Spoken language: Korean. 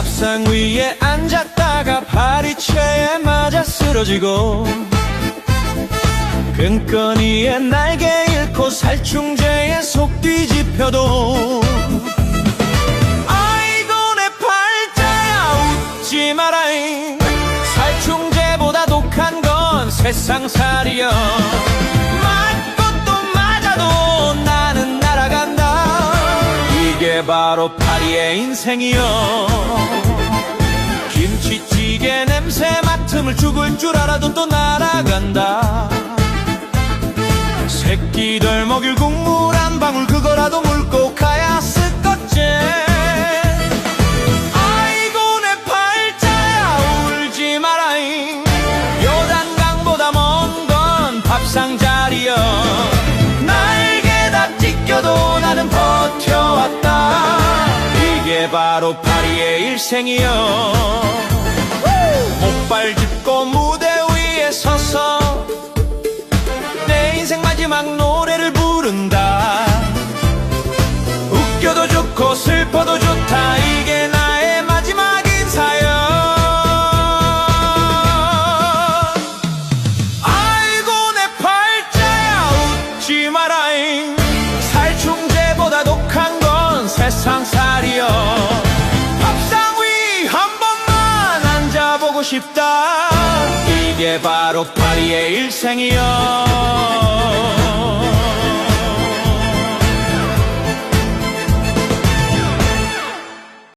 밥상 위에 앉았다가 파리채에 맞아 쓰러지고 끈끈이에 날개 잃고 살충제에 속 뒤집혀도 아이고 내 팔자야 웃지 마라잉. 살충제보다 독한 건 세상살이여 바로 파리의 인생이여 김치찌개 냄새 맡음을 죽을 줄 알아도 또 날아간다. 새끼들 먹일 국물 한 방울 그거라도 물고 가야 쓰겄제 아이고 내 팔자야 울지 마라잉. 요단강보다 먼 건 밥상 자 바로 파리의 일생이여 목발 짚고 무대 위에 서서 내 인생 마지막 노래를 부른다. 웃겨도 좋고 슬퍼 세상살이여. 밥상 위 한 번만 앉아보고 싶다. 이게 바로 파리의 일생이여